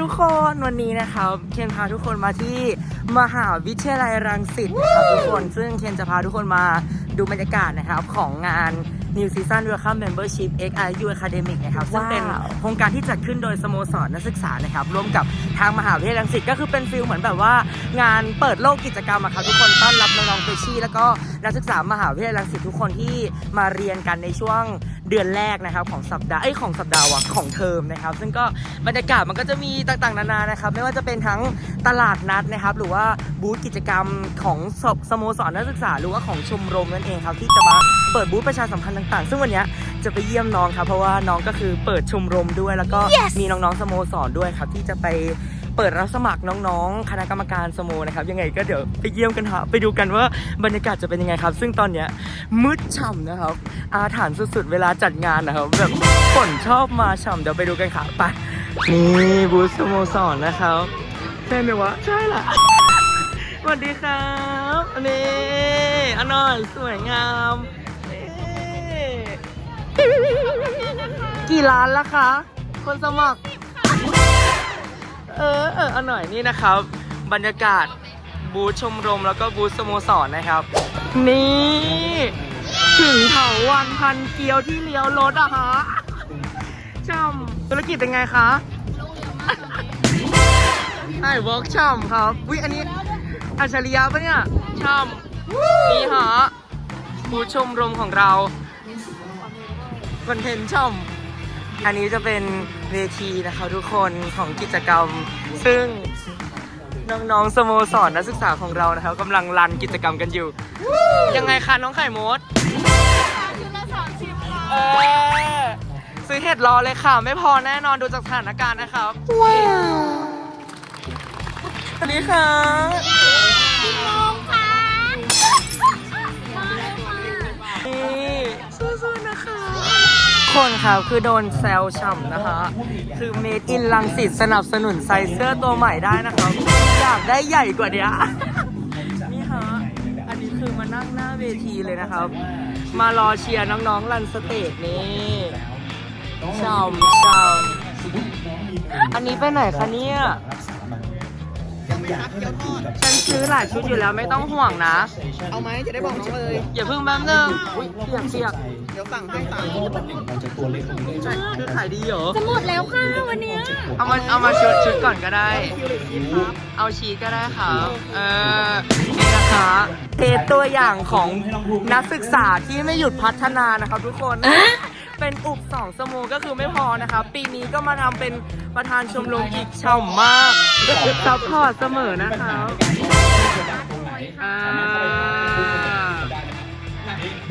ทุกคนวันนี้นะครับเคนพาทุกคนมาที่มหาวิทยาลัยรังสิตนะครับทุกคนซึ่งเคนจะพาทุกคนมาดูบรรยากาศนะครับของงาน New Season Welcome Membership XIU Academic นะครับซึ่งเป็นว้าวโครงการที่จัดขึ้นโดยสโมสรนักศึกษานะครับร่วมกับทางมหาวิทยาลัยรังสิตก็คือเป็นฟิลเหมือนแบบว่างานเปิดโลกกิจกรรมอะครับทุกคนต้อนรับน้องๆเฟรชชี่แล้วก็นักศึกษามหาวิทยาลัยรังสิตทุกคนที่มาเรียนกันในช่วง เดือนแรกนะครับของสัปดาห์เอ้ยของสัปดาห์วะของเทอมนะครับ ซึ่งก็บรรยากาศมันก็จะมีต่างๆนานานะครับ ไม่ว่าจะเป็นทั้งตลาดนัดนะครับ หรือว่าบูธกิจกรรมของสสโมสรนักศึกษา หรือว่าของชมรมนั่นเองครับที่จะมาเปิดบูธประชาสัมพันธ์ต่างๆ ซึ่งวันเนี้ยจะไปเยี่ยมน้องครับเพราะว่าน้องก็คือเปิดชมรมด้วย แล้วก็มีน้องๆสโมสรด้วยครับที่จะไป เปิดรับสมัครน้องๆ คณะกรรมการสโมนะครับ ยังไงก็เดี๋ยวไปเยี่ยมกันฮะไปดูกันว่าบรรยากาศจะเป็นยังไงครับ ซึ่งตอนเนี้ยมืดฉ่ำนะครับ อาถรรพ์สุดๆ เวลาจัดงานนะครับแบบฝนชอบมาฉ่ำเดี๋ยวไปดูกันค่ะไปนี่บูธสโมสรนะครับใช่ไหมวะใช่แหละสวัสดีครับนี่อันนอยสวยงามนี่กี่ล้านล้วคะ คนสมัคร เออเอออันหน่อยนี่นะครับ บรรยากาศบูธชมรมแล้วก็บูธสโมสรนะครับ นี่ถึงเถาวันพันเกียวที่เลี้ยวรถอะฮะช่ำธุรกิจเป็นไงคะไอ้วอล์กช่ำครับวิอันนี้อัจฉริยะปะเนี่ยช่ำนี่ฮะบูธชมรมของเราคอนเทนต์ช่ำ อันนี้จะเป็นเวทีนะคะทุกคนของกิจกรรม ซึ่งน้องๆสโมสรนักศึกษาของเรานะครับกำลังรันกิจกรรมกันอยู่ ยังไงคะน้องไข่มดเออซื้อเห็ดรอเลยค่ะ ไม่พอแน่นอนดูจากสถานการณ์นะครับว้าวสวัสดีค่ะ คนครับคือโดนแซวฉ่ำนะคะ คือเมดอินลังสิตสนับสนุนไซส์เสื้อตัวใหม่ได้นะครับ อยากได้ใหญ่กว่านี้นี่ฮะอันนี้คือมานั่งหน้าเวทีเลยนะครับ มารอเชียร์น้องๆรันสเตจนี่ช่ำช่ำอันนี้ไปไหนคะเนี่ยฉันซื้อหลายชุดอยู่แล้วไม่ต้องห่วงนะ เอาไหมจะได้บอกน้องเลย อย่าเพิ่งแป๊บนึงอุ้ยเปียกเปียก เดี๋ยวสั่งให้สั่งใช่คือขายดีเหรอ จะหมดแล้วค่ะวันเนี้ยเอามาเอามาชุดชุดก่อนก็ได้ เอาชีสก็ได้ค่ะ เออนี่นะคะเทสตัวอย่างของนักศึกษาที่ไม่หยุดพัฒนานะครับทุกคน เป็นอุบสองสโมก็คือไม่พอนะครับปีนี้ก็มาทำเป็นประธานชมรมอีกฉ่ำมากซัพพอร์ตเสมอนะครับอ่า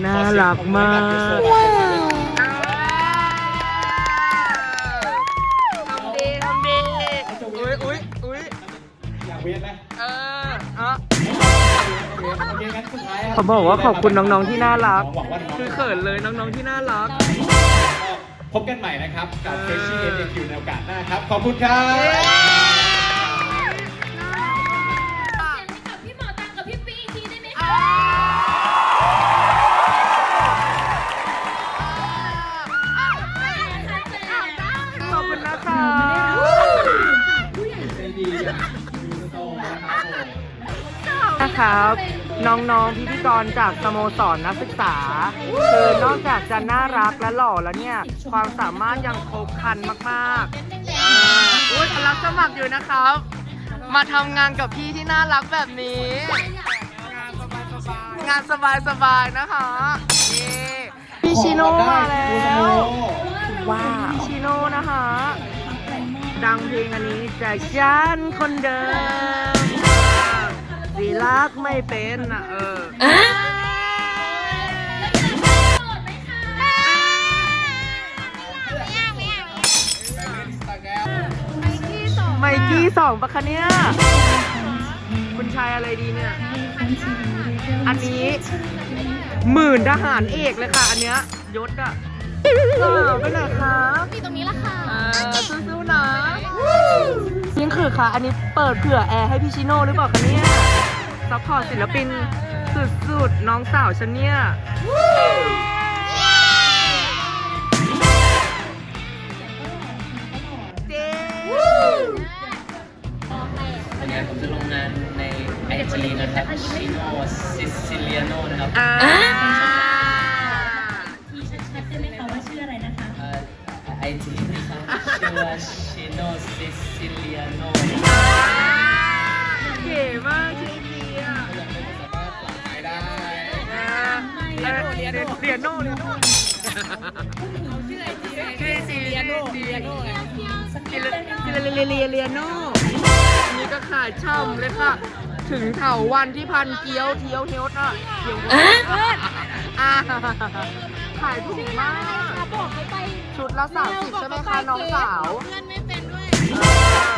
น่ารักมากว้าวทำดีทำดีอุ้ยอุ้ยอุ้ยอยากเวียนไหมเอออะโอเคงั้นสุดท้ายเขาบอกว่าขอบคุณน้องๆที่น่ารัก หวังว่าน้องๆคือเขินเลยน้องๆที่น่ารักก็พบกันใหม่นะครับ กับ f r e s h i e FAQ ในโอกาสหน้าครับ ขอบคุณครับกับ นะครับ น้องๆพิธีกรจากสโมสรนักศึกษา คือนอกจากจะน่ารักและหล่อแล้วเนี่ย ความสามารถยังครบครันมากๆอ่าอุ้ยรับสมัครอยู่นะครับ มาทำงานกับพี่ที่น่ารักแบบนี้ งานสบายๆนะคะนี่พี่ชิโน่มาแล้วว้าวพี่ชิโน่นะคะ ดังเพลงอันนี้จากฉันคนเดิม สีรักไม่เป็นอะเออไมกี้สองปะคะเนี่ย คุณชายอะไรดีเนี่ย อันนี้หมื่นทหารเอกเลยค่ะ อันเนี้ยยศอะเออไปไหนครับที่ตรงนี้ละค่ะอ่าสู้ๆนะยิงคือค่ะ อันนี้เปิดเผื่อแอร์ให้พี่ชิโน่หรือเปล่าคะเนี่ย ซัพพอร์ตศิลปินสุดๆ น้องสาวฉันเนี่ย เจ๊วันนี้ผมจะลงงานในไอจีนะครับชิโนซิซิเลียโนนะครับ อ่า ยนโนเรียนโนเรียนโนชื่อซีเรียโนเรียโนซีเรียเรียเรียเรียโนนี่ก็ขายช่ำเลยค่ะ ถึงเถาวันที่พันเกี๊ยวเทียวเทียวน่ะเทียวอ่าขายถูกมากบอกเขาไปชุดละสามสิบใช่ไหมคะน้องสาวเพื่อนไม่เป็นด้วย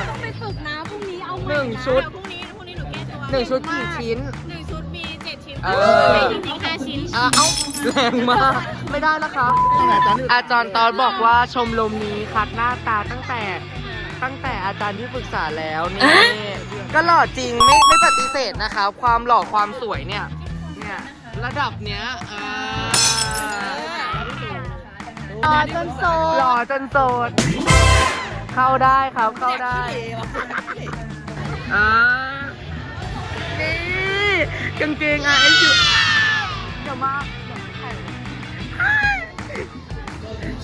ต้องไปฝึกนะพรุ่งนี้เอาใหม่หนึ่งนะชุดพรุ่งนี้พรุ่งนี้หนูแก้ตัวหนึ่งชุดกี่ชิ้นหนึ่งชุดมีเจ็ดชิ้นเออจริงๆห้า ชิ้นอะเอ้าแรงมาก ไม่ได้นะคะ อาจารย์ตอนบอกว่าชมรมนี้คัดหน้าตาตั้งแต่ ตั้งแต่อาจารย์ที่ปรึกษาแล้วนี่ ก็หล่อจริงไม่ไม่ปฏิเสธนะคะ ความหล่อความสวยเนี่ย เนี่ยระดับเนี้ยอ่าหล่อจนโสดหล่อจนโสด เข้าได้ครับเข้าได้อ่านี่กางเกงอะไอชูเดี๋ ยวมาเดี๋ยวมาถ่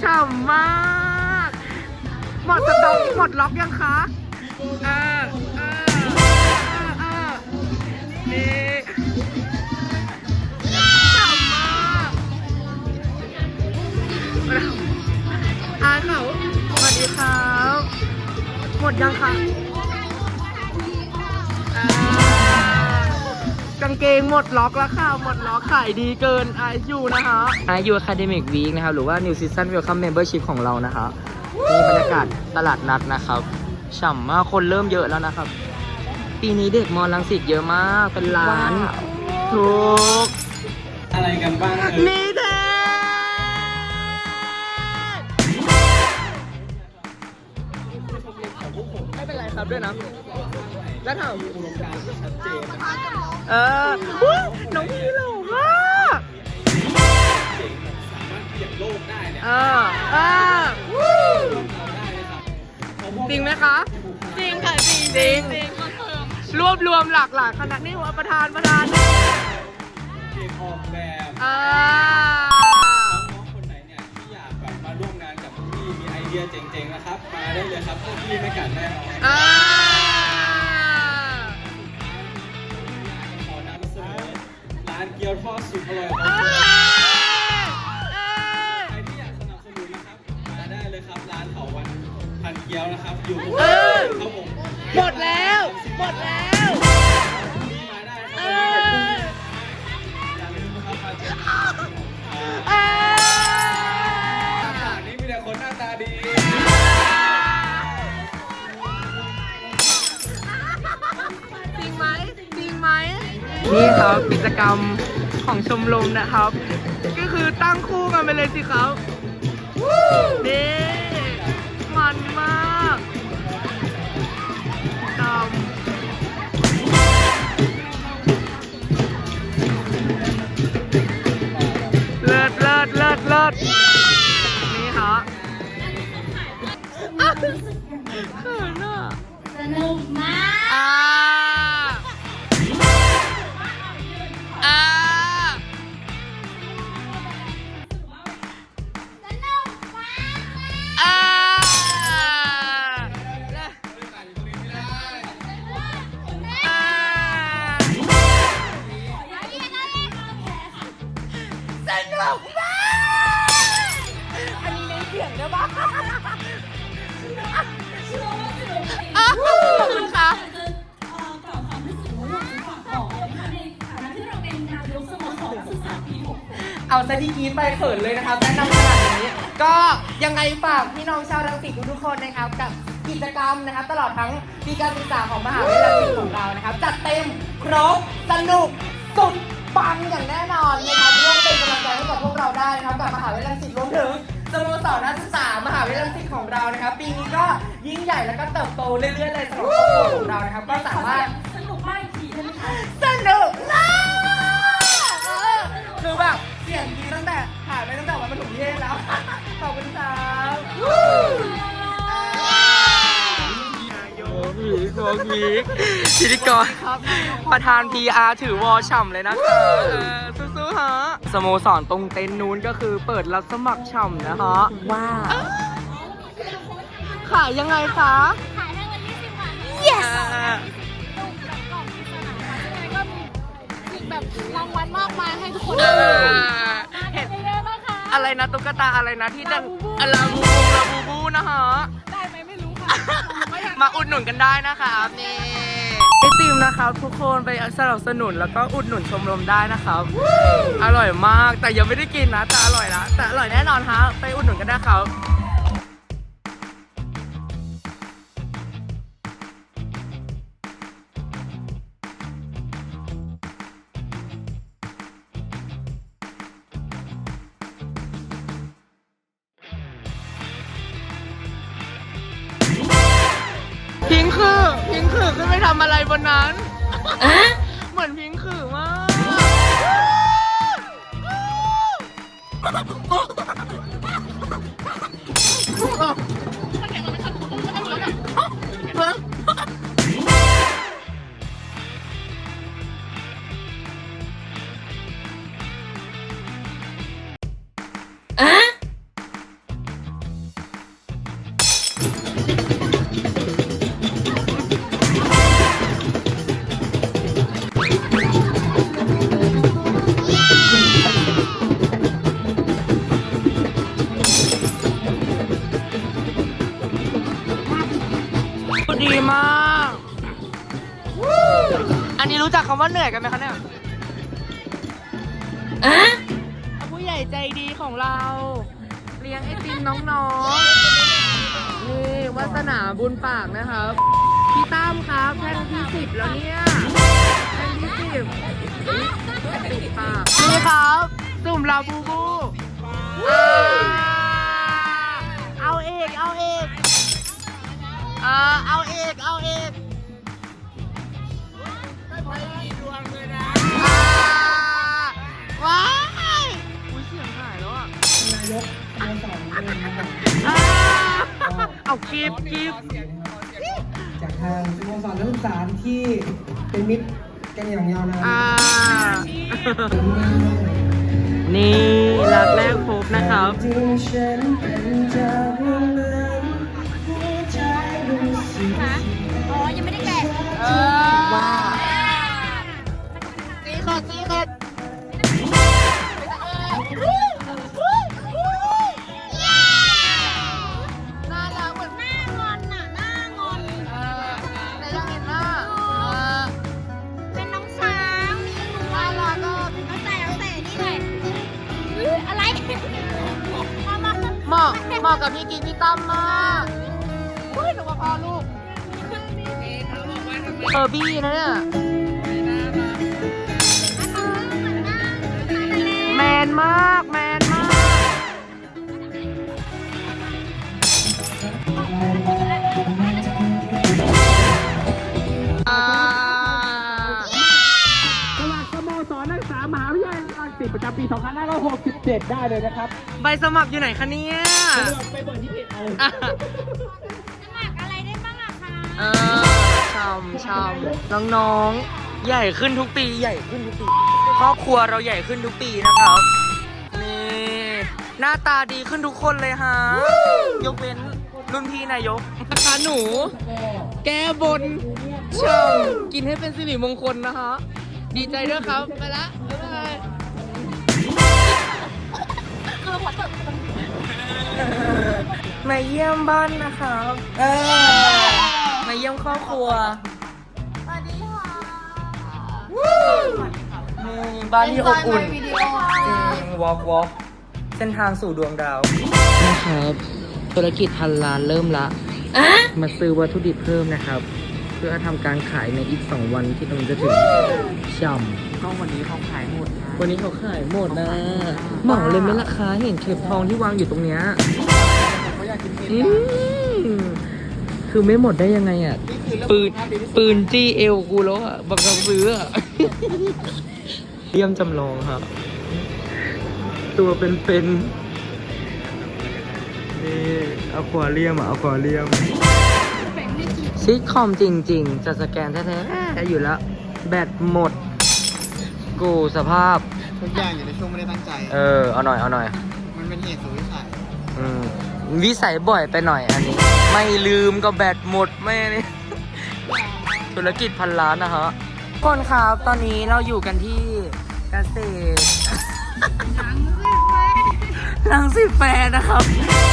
ฉ่ำมาก หมดสต็อกหมดล็อกยังคะออเออเออเออนี่ฉ่ำมากอาเขาสวัสดีครับ หมดยังคะ กางเกงหมดล็อกแล้วค่ะหมดล็อกขายดีเกินไอยูนะคะไอยู Academic Week นะครับหรือว่า New Season Welcome Membership ของเรานะคะนี่บรรยากาศตลาดนัดนะครับฉ่ำมากคนเริ่มเยอะแล้วนะครับ ปีนี้เด็กมอลังสิตเยอะมากเป็นล้านถูกอะไรกันบ้างเอ่ยนี่เด็ไม่เป็นไรครับด้วยนะ แล้วถามอุดมการณ์ชัดเจนเอออุ๊ยน้องพี่หล่อมากเจ๋งแบบสามารถเปลี่ยนโลกได้เนี่ยเออเออวู้เราได้เลยครับเพาะว่าจริงไหมคะ จริงค่ะจริงจริง จริงคอนเฟิร์มรวบรวมหลากหลายคณะนี่ว่าประธานประธานเด็กออกแบบอ่าน้องๆคนไหนเนี่ยที่อยากแบบมาร่วมงานกับพี่มีไอเดียเจ๋งๆนะครับ มาได้เลยครับพวกพี่ไม่กัดแน่นอน อ่าานเกี๊ยวทอดสุดอร่อยของเอ้ผมยเอ้ยใครที่อยากสนับสนุนนะครับมาได้เลยครับร้านเขาวันพันเกี๊ยวนะครับอยู่ตรงเออครับผม หมดแล้ว หมดแล้ว นี่ครับกิจกรรมของชมรมนะครับ ก็คือตั้งคู่กันไปเลยสิครับนี่มันมากดำเลิศเลิศเลิศเลิศ ยังไงฝากพี่น้องชาวรังสิตทุกๆคนนะครับ กับกิจกรรมนะครับ ตลอดทั้งปีการศึกษาของมหาวิทยาลัยรังสิตของเรานะครับ จัดเต็มครบสนุกสุดปังอย่างแน่นอนนะครับร่วมเป็นกำลังใจให้กับพวกเราได้นะครับกับมหาวิทยาลัยรังสิตรวมถึงสโมสรนักศึกษามหาวิทยาลัยรังสิตของเรานะครับ ปีนี้ก็ยิ่งใหญ่แล้วก็เติบโตเรื่อยๆเลยสำหรับครอบครัวของเรานะครับ ก็สามารถสนุกมากอีกทีได้ไหมคะสนุกมากเออคือแบบเสียงกรีตั้งแต่ถ่ายไปตั้งแต่วันปฐมนิเทศแล้วขอบคุณ ครับผีก่บอกมีพิธีกรประธาน PR ถือวอฉ่ำเลยนะคะเออสู้ๆฮะสโมสรตรงเต็นท์นู้นก็คือเปิดรับสมัครฉ่ำนะฮะว้าวขายยังไงคะ ขายให้วันที่สิบวัน yes ลูกแบบกล่องปริศนาค่ะข้างในก็มีอีกแบบรางวัลมากมายให้ทุกคนเอได้อเห็นเย อะๆนะคะอะไรนะตุ๊กตาอะไรนะที่ดังลาบูบูลาบูบูลาบูบูนะฮะ ได้ไหมไม่รู้ค่ะผมก็อยากมาอุดหนุนกันได้นะครับนี่ไอติมนะครับทุกคนไปสนับสนุนแล้วก็อุดหนุนชมรมได้นะครับอร่อยมากแต่ยังไม่ได้กินนะแต่อร่อยละแต่อร่อยแน่นอนฮะไปอุดหนุนกันได้ครับ พิงค์คือพิงค์คือขึ้นไปทำอะไรบนนั้น เหมือนพิงค์คือมาก ว่าเหนื่อยกันไหมคะเนี่ยผู้ใหญ่ใจดีของเรา เลี้ยงไอติมน้องๆ นี่วัสนาบุญปากนะครับ พี่ตั้มครับแท่งที่สิบแล้วเนี่ยแท่งที่สิบสิบปากนี่ครับ สุ่มลาบูบูอ่าเอาเอกเอาเอกเออเอาเอกเอาเอก เองนะครับอ่าเอาคลิปคลิปจากทางสโมสรนักศึกษาที่เป็นมิตรกันอย่างยาวนานอ่า นี่รักแรกพบนะครับจึงฉันเป็นจากเรื่องนั้นหัวใจรู้สึกอ๋อ ยังไม่ได้แกะว้าซีคดซีคด เหมาะเหมาะกับพี่กิ๊กพี่ตั้มมากอุ้ยหนูว่าพอลูกเออบี้นะเนี่ยแมนมากแมน ประจำปี 2567 ได้เลยนะครับใบสมัครอยู่ไหนคะเนี่ยไปเปิดที่เพจเอาอะสมัครอะไรได้บ้างอะคะเออชมชมน้องๆ ใหญ่ขึ้นทุกปี ใหญ่ขึ้นทุกปี ครอบครัวเราใหญ่ขึ้นทุกปีนะครับ นี่ หน้าตาดีขึ้นทุกคนเลยฮะ ยกเว้นรุ่นพี่นายกนะคะหนู แก้บนชมกินให้เป็นสิริมงคลนะคะ ดีใจด้วยครับ ไปละ มาเยี่ยมบ้านนะครับเออมาเยี่ยมครอบครัวสวัสดีค่ะนี่บ้านที่อบอุ่นจริงวอล์กวอล์กเส้นทางสู่ดวงดาวนะครับธุรกิจพันล้านเริ่มละมาซื้อวัตถุดิบเพิ่มนะครับ เพื่อทำการขายในอีก 2 วันที่กำลังจะถึงช่ำก็วันนี้เขาขายหมดนะ วันนี้เขาขายหมดนะเหมาเลยไหมราคาเห็นเข็มทองที่วางอยู่ตรงเนี้ยเขาอยากกินเค้กอืมคือไม่หมดได้ยังไงอะ ปืนปืนจี้เอวกูแล้วอะบังคับซื้ออะเยี่ยมจำลองครับตัวเป็นๆนี่อควาเรียมอะอควาเรียมเชซิทคอมจริง ๆ จะสแกนแท้ๆอยู่แล้ว แบตหมด กูสภาพ ทุกอย่างอยู่ในช่วงไม่ได้ตั้งใจ เออ เอาหน่อย เอาหน่อย มันเป็นเหตุสุดวิสัยอืม วิสัยบ่อยไปหน่อยอันนี้ ไม่ลืมก็แบตหมดไม่นี่ ธุรกิจพันล้านนะฮะทุกคนครับตอนนี้เราอยู่กันที่เกษตรลังสิตแฟร์นะครับ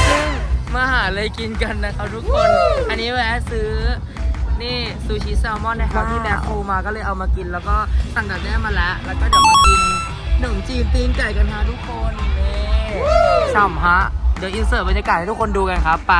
ซึ่งมาหาอะไรกินกันนะครับทุกคน อันนี้แวะซื้อ นี่ซูชิแซลมอนนะครับที่แบคโคมาก็เลยเอามากิน แล้วก็สั่งดักแด้มาแล้ว แล้วก็เดี๋ยวมากินขนมจีนตีนไก่กันฮะทุกคนนี่ฉ่ำฮะ เดี๋ยวอินเสิร์ตบรรยากาศให้ทุกคนดูกันครับ ไป